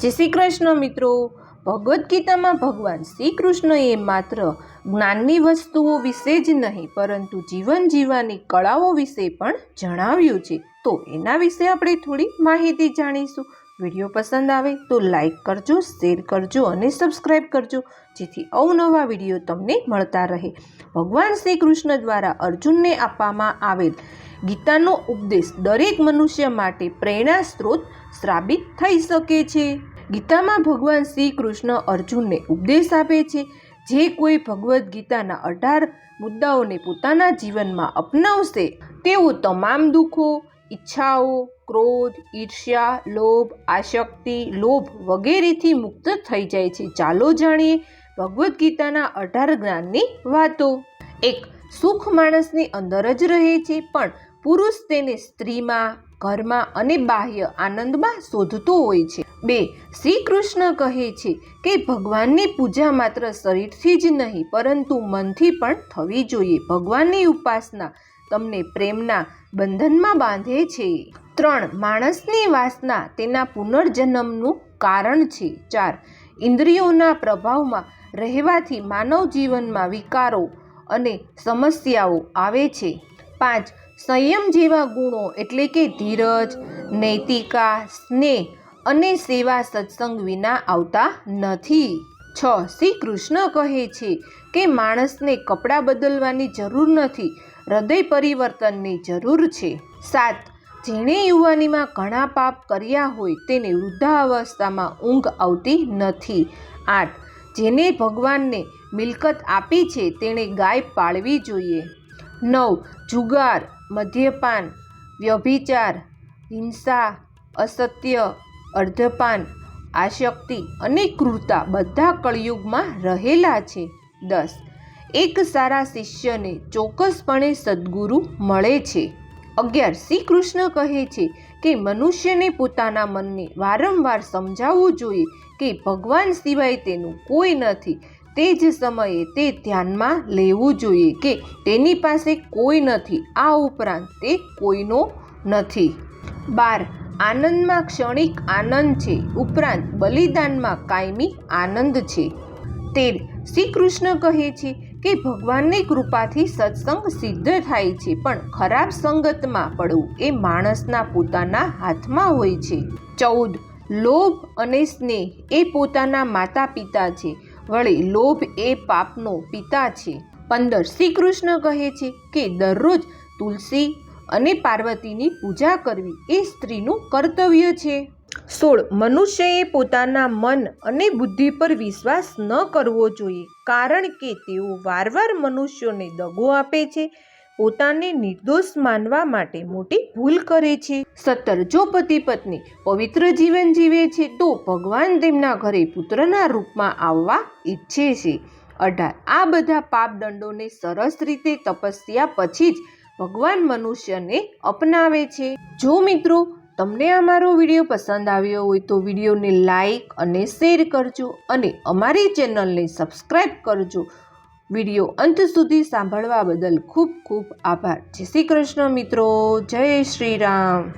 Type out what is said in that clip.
જય શ્રી કૃષ્ણ મિત્રો. ભગવદ્ ગીતામાં ભગવાન શ્રી કૃષ્ણએ માત્ર જ્ઞાનની વસ્તુઓ વિશે જ નહીં, પરંતુ જીવન જીવવાની કળાઓ વિશે પણ જણાવ્યું છે. તો એના વિશે આપણે થોડી માહિતી જાણીશું. વીડિયો પસંદ આવે તો લાઈક કરજો, શેર કરજો અને સબસ્ક્રાઈબ કરજો, જેથી અવનવા વીડિયો તમને મળતા રહે. ભગવાન શ્રી કૃષ્ણ દ્વારા અર્જુનને આપવામાં આવેલ ગીતાનો ઉપદેશ દરેક મનુષ્ય માટે પ્રેરણા સ્ત્રોત સાબિત થઈ શકે છે. ગીતામાં ભગવાન શ્રી કૃષ્ણ અર્જુનને ઉપદેશ આપે છે, જે કોઈ ભગવદ્ ગીતાના અઢાર મુદ્દાઓને પોતાના જીવનમાં અપનાવશે, તેઓ તમામ દુઃખો, ઈચ્છાઓ ક્રોધ, ઈર્ષ્યા, લોભ, આશક્તિ, લોભ વગેરેથી મુક્ત થઈ જાય છે. ચાલો જાણીએ ભગવદ્ ગીતાના અઢાર જ્ઞાનની વાતો. એક, સુખ માણસની અંદર જ રહે છે, પણ પુરુષ તેને સ્ત્રીમાં, ઘરમાં અને બાહ્ય આનંદમાં શોધતો હોય છે. બે શ્રી કૃષ્ણ કહે છે કે ભગવાનની પૂજા માત્ર શરીરથી જ નહીં, પરંતુ મનથી પણ થવી જોઈએ. ભગવાનની ઉપાસના તમને પ્રેમના બંધનમાં બાંધે છે. ત્રણ માણસની વાસના તેના પુનર્જન્મનું કારણ છે. ચાર, ઇન્દ્રિયોના પ્રભાવમાં રહેવાથી માનવ જીવનમાં વિકારો અને સમસ્યાઓ આવે છે. પાંચ, સંયમ જેવા ગુણો એટલે કે ધીરજ, નૈતિકા, સ્નેહ અને સેવા સત્સંગ વિના આવતા નથી. છ શ્રી કૃષ્ણ કહે છે કે માણસને કપડાં બદલવાની જરૂર નથી, હૃદય પરિવર્તનની જરૂર છે. સાત જેણે યુવાનીમાં ઘણા પાપ કર્યા હોય તેને વૃદ્ધાવસ્થામાં ઊંઘ આવતી નથી. આઠ. જેને ભગવાનને મિલકત આપી છે તેણે ગાય પાળવી જોઈએ. નવ. જુગાર, મદ્યપાન, વ્યભિચાર, હિંસા, અસત્ય, અર્ધપાન, આશક્તિ અને ક્રૂરતા બધા કળિયુગમાં રહેલા છે. દસ. એક સારા શિષ્યને ચોક્કસપણે સદ્ગુરુ મળે છે. અગિયાર શ્રી કૃષ્ણ કહે છે કે મનુષ્યને પોતાના મનને વારંવાર સમજાવવું જોઈએ કે ભગવાન સિવાય તેનું કોઈ નથી. તે જ સમયે તે ધ્યાનમાં લેવું જોઈએ કે તેની પાસે કોઈ નથી. આ ઉપરાંત તે કોઈનો નથી. બાર, આનંદમાં ક્ષણિક આનંદ છે. ઉપરાંત બલિદાનમાં કાયમી આનંદ છે. તેર શ્રી કૃષ્ણ કહે છે કે ભગવાનની કૃપાથી સત્સંગ સિદ્ધ થાય છે, પણ ખરાબ સંગતમાં પડવું એ માણસના પોતાના હાથમાં હોય છે. ચૌદ, લોભ અને સ્નેહ એ પોતાના માતા પિતા છે. વળી લોભ એ પાપનો પિતા છે. પંદર શ્રી કૃષ્ણ કહે છે કે દરરોજ તુલસી અને પાર્વતીની પૂજા કરવી એ સ્ત્રીનું કર્તવ્ય છે. સોળ, મનુષ્યએ પોતાના મન અને બુદ્ધિ પર વિશ્વાસ ન કરવો જોઈએ. કારણ કે તેઓ વારવાર મનુષ્યોને દગો આપે છે, પોતાને નિર્દોષ માનવા માટે મોટી ભૂલ કરે છે. સત્તર, જો પતિ પત્ની પવિત્ર જીવન જીવે છે, તો ભગવાન તેમના ઘરે પુત્રના રૂપમાં આવવા ઈચ્છે છે. અઢાર, આ બધા પાપદંડોને સરસ રીતે તપસ્યા પછી જ ભગવાન મનુષ્યને અપનાવે છે. જો મિત્રો તમને અમારો વીડિયો પસંદ આવ્યો હોય તો વિડીયોને લાઈક અને શેર કરજો અને અમારી ચેનલને સબસ્ક્રાઈબ કરજો. વીડિયો અંત સુધી સાંભળવા બદલ ખૂબ ખૂબ આભાર. જય શ્રી કૃષ્ણ મિત્રો. જય શ્રી રામ.